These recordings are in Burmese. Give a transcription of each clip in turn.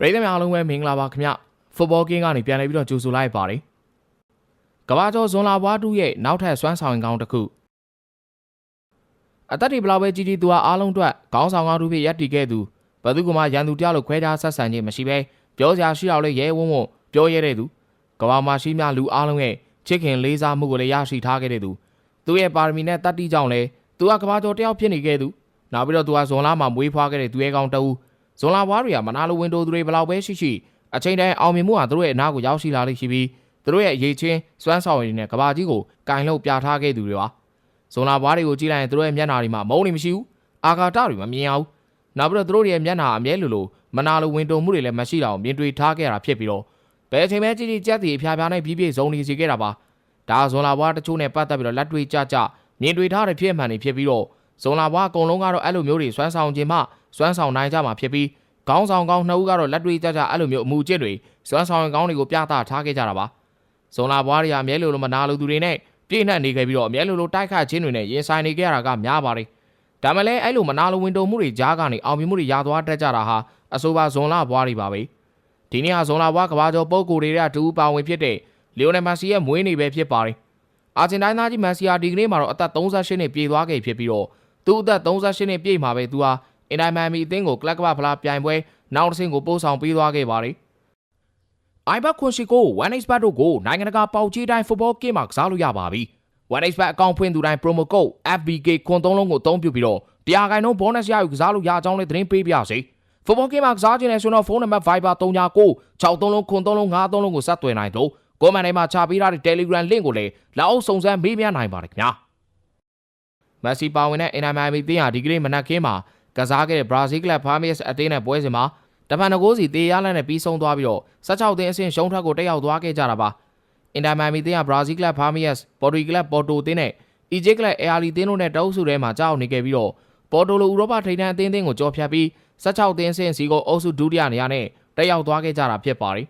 ပရိသတ်များအားလုံးပဲမင်္ဂလာပါခင်ဗျဖုတ်ဘောကင်းကနေပြန်လည်ပြီးတော့ကြိုဆိုလိုက်ပါတယ်ကဘာကျော်ဇွန်လာဘွားတူရဲ့နောက်ထပ်စွမ်းဆောင်ရင်ကောင်းတစ်ခုအသက်ဒီဘလောက်ပဲကြီးကြီးသူဟာအားလုံးအတွက်ခေါင်းဆောင်ကောင်းတူဖြစ်ရပ်တည်ခဲ့သူဘယ်သူကမှရန်သူတရားလို့ခွဲခြားဆက်ဆံခြင်းမရှိဘဲပြောစရာရှိတော့လေရဲဝုံဝုံပြောရတဲ့သူကဘာမှာရှိများလူအားလုံးရဲ့ချစ်ခင်လေးစားမှုကိုလည်းရရှိထားခဲ့တဲ့သူသူရဲ့ပါရမီနဲ့တတ်တိကြောင့်လဲသူကကဘာကျော်တယောက်ဖြစ်နေခဲ့သူနောက်ပြီးတော့သူကဇွန်လာမှာမွေးဖွားခဲ့တဲ့သူရဲ့ကောင်းတအူး ဇွန်လာဘွားတွေကမနာလိုဝင်တိုသူတွေဘယ်လောက်ပဲရှိရှိအချိန်တိုင်းအောင်မြင်မှုဟာသူတို့ရဲ့အနာကိုရောက်ရှိလာလိမ့်ရှိပြီးသူတို့ရဲ့အရေးချင်းစွမ်းဆောင်ရည်နဲ့ကဘာကြီးကိုကင်လို့ပြထားခဲ့သူတွေပါဇွန်လာဘွားတွေကိုကြည့်လိုက်ရင်သူတို့ရဲ့မျက်နှာတွေမှာမုန်းနေမရှိဘူးအာဃာတတွေမမြင်အောင်နောက်ပြီးတော့သူတို့ရဲ့မျက်နှာအမြဲလိုလိုမနာလိုဝင်တုံမှုတွေလည်းမရှိတော့မြင်တွေ့ထားခဲ့ရတာဖြစ်ပြီးတော့ဘယ်အချိန်ပဲကြည့်ကြည့်ကြက်တီအဖျားဖျားနဲ့ပြီးပြည့်စုံနေစီခဲ့တာပါဒါဇွန်လာဘွားတချို့နဲ့ပတ်သက်ပြီးတော့လက်တွေ့ကြကြမြင်တွေ့ထားတဲ့ဖြစ်မှန်တွေဖြစ်ပြီးတော့ဇွန်လာဘွားအကုန်လုံးကတော့အဲ့လိုမျိုးတွေစွမ်းဆောင်ခြင်းမှ စွမ်းဆောင်နိုင်ကြမှာဖြစ်ပြီးခေါင်းဆောင်ကောင်းနှစ်ဦးကတော့လက်တွေ့ကြကြအဲ့လိုမျိုးအမှုကျင့်တွေစွမ်းဆောင်ရင်ကောင်းတွေကိုပြသထားခဲ့ကြတာပါဇွန်လာဘွားတွေကအမြဲလိုလိုမနာလိုသူတွေနဲ့ပြည့်နှက်နေခဲ့ပြီးတော့အမြဲလိုလိုတိုက်ခတ်ခြင်းတွေနဲ့ရင်ဆိုင်နေခဲ့ရတာကများပါတယ်ဒါမှလည်းအဲ့လိုမနာလိုဝင်တုံမှုတွေကြားကနေအောင်မြင်မှုတွေရသွားတတ်ကြတာဟာအဆိုပါဇွန်လာဘွားတွေပါပဲဒီနေ့ဟာဇွန်လာဘွားကဘာကျော်ပုံကိုယ်တွေကတူပါဝင်ဖြစ်တဲ့လီယိုနယ်မက်ဆီရဲ့မွေးနေ့ပဲဖြစ်ပါတယ်အာဂျင်တိုင်းသားကြီးမက်ဆီယာဒီကနေ့မှာတော့အသက်38နှစ်ပြည့်သွားခဲ့ဖြစ်ပြီးတော့သူအသက်38နှစ်ပြည့်မှာပဲသူဟာ အင်တိုင်းမန်မီအသင်းကိုကလပ်ကပဖလားပြိုင်ပွဲနောက်တစ်ဆင့်ကိုပို့ဆောင်ပေးသွားခဲ့ပါတယ်။ iBet ခွန်ရှိကို 1xbet တို့ကိုနိုင်ငံတကာပေါက်ကြီးတိုင်း football game မှာကစားလို့ရပါပြီ။ 1xbet အကောင့်ဖွင့်သူတိုင်း promo code FBK ခွန်သုံးလုံးကိုအသုံးပြုပြီးတော့တရားခိုင်နှုန်း bonus ရယူကစားလို့ရအောင်လည်းသတင်းပေးပြစေ။ football game မှာကစားခြင်းနဲ့ဆိုတော့ဖုန်းနံပါတ် Viber 39 63လုံးခွန်သုံးလုံး53လုံးကိုဆက်သွယ်နိုင်လို့ကိုမန်ထဲမှာချပေးထားတဲ့ Telegram link ကိုလည်းလောက်အောင်စုံစမ်းမေးမြန်းနိုင်ပါတယ်ခင်ဗျာ။မက်ဆီပါဝင်တဲ့အင်နာမိုင်မီတင်းဟာဒီကနေ့မနက်ခင်းမှာ ကစားခဲ့တဲ့ Brazil Club Farmers အသင်းနဲ့ပွဲစဉ်မှာတပန်တကိုးစီတေးရလန်းနဲ့ပြီးဆုံးသွားပြီးတော့16သင်းအဆင့်ရှုံးထွက်ကိုတက်ရောက်သွားခဲ့ကြတာပါအင်တာမိုင်မီတင်းက Brazil Club Farmers Porto Club Porto တင်းနဲ့ Egypt Club ARD တင်းတို့နဲ့တအုပ်စုထဲမှာကြောက်နေခဲ့ပြီးတော့ Porto လိုဥရောပထိပ်တန်းအသင်းတင်းကိုကြော်ဖြတ်ပြီး16သင်းအဆင့်စီကိုအုပ်စုဒုတိယနေရာနဲ့တက်ရောက်သွားခဲ့ကြတာဖြစ်ပါတယ်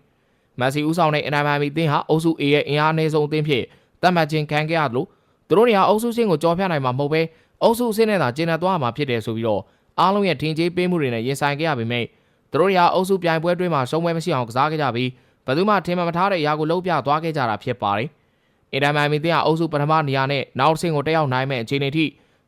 မက်ဆီဦးဆောင်တဲ့အင်တာမိုင်မီတင်းဟာအုပ်စု A ရဲ့အင်အားအနည်းဆုံးအသင်းဖြစ်သတ်မှတ်ခြင်းခံခဲ့ရတယ်လို့သူတို့တွေဟာအုပ်စုဆင့်ကိုကြော်ဖြတ်နိုင်မှာမဟုတ်ဘဲအုပ်စုအဆင့်နဲ့သာကျင်းနေသွားမှာဖြစ်တယ်ဆိုပြီးတော့ အားလုံးရဲ့ထင်ကြေးပေးမှုတွေနဲ့ရင်ဆိုင်ခဲ့ရပေမဲ့သူတို့ရာအုပ်စုပြိုင်ပွဲတွင်းမှာရှုံးပွဲမရှိအောင်ကစားခဲ့ကြပြီးဘယ်သူမှထင်မှမထားတဲ့အရာကိုလုံးပြသွားခဲ့ကြတာဖြစ်ပါတယ်။အင်တာမန်မီတင်ကအုပ်စုပထမနေရာနဲ့နောက်ဆင့်ကိုတက်ရောက်နိုင်မဲ့အခြေအနေထိ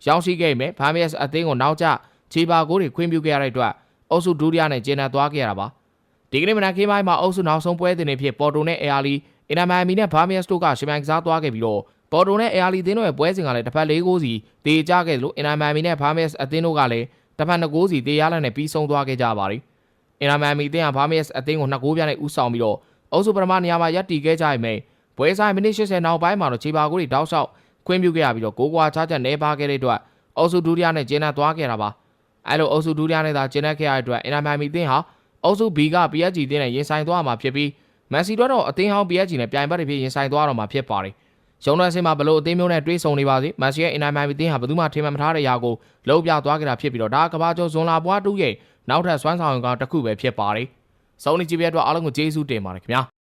ရောက်ရှိခဲ့ပေမဲ့ဗာမီယက်စ်အသင်းကိုနောက်ကျခြေပါကိုတွေခွင့်ပြုခဲ့ရတဲ့အတွက်အုပ်စုဒုတိယနဲ့ကျင်းနေသွားခဲ့ရတာပါ။ဒီကနေ့မနက်ခင်းပိုင်းမှာအုပ်စုနောက်ဆုံးပွဲတင်နေဖြစ်ပေါ်တိုနဲ့အေယာလီအင်တာမန်မီနဲ့ဗာမီယက်စ်တို့ကရှင်မိုင်ကစားသွားခဲ့ပြီးတော့ပေါ်တိုနဲ့အေယာလီတင်းတို့ရဲ့ပွဲစဉ်ကလည်းတစ်ဖက်၄ဂိုးစီတေကြခဲ့လို့အင်တာမန်မီနဲ့ဗာမီယက်စ်အသင်းတို့ကလည်း တစ်ဖက်၂ဂိုးစီတေရလနဲ့ပြီးဆုံးသွားခဲ့ကြပါတယ်။အင်နာမန်မီတင်ကဘာမက်စ်အသင်းကို2ဂိုးပြနဲ့ဦးဆောင်ပြီးတော့အုပ်စုပထမနေရာမှာရပ်တည်ခဲ့ကြရမယ်။ပွဲဆိုင်မိနစ်80နောက်ပိုင်းမှာတော့ခြေပါကိုတွေတောက်လျှောက်ခွင့်ပြုခဲ့ရပြီးတော့ကိုကွာချားချက်နေပါခဲ့တဲ့အတွက်အုပ်စုဒုတိယနဲ့ကျင်းနေသွားခဲ့တာပါ။အဲလိုအုပ်စုဒုတိယနဲ့သာကျင်းနေခဲ့ရတဲ့အတွက်အင်နာမန်မီတင်ဟာအုပ်စု B က PSG တင်းနဲ့ရင်ဆိုင်သွားမှာဖြစ်ပြီးမန်စီတို့တော့အသင်းဟောင်း PSG နဲ့ပြိုင်ဘက်တွေဖြစ်ရင်ဆိုင်သွားတော့မှာဖြစ်ပါတယ်။ ရုံးတော်ဆင်းမှာဘလို့အသင်းမျိုးနဲ့တွေးဆုံနေပါစေမန်စီရဲ့အင်နာမန်မီတင်ဟာဘယ်သူမှထင်မှမထားတဲ့ຢာကိုလုံးပြသွားခဲ့တာဖြစ်ပြီးတော့ဒါကဘာကျော်ဇွန်လာဘွားတူးရဲ့နောက်ထပ်စွမ်းဆောင်ကတစ်ခုပဲဖြစ်ပါတယ်။စောင်းနေကြည့်ပြတဲ့အတွက်အားလုံးကိုကျေးဇူးတင်ပါတယ်ခင်ဗျာ။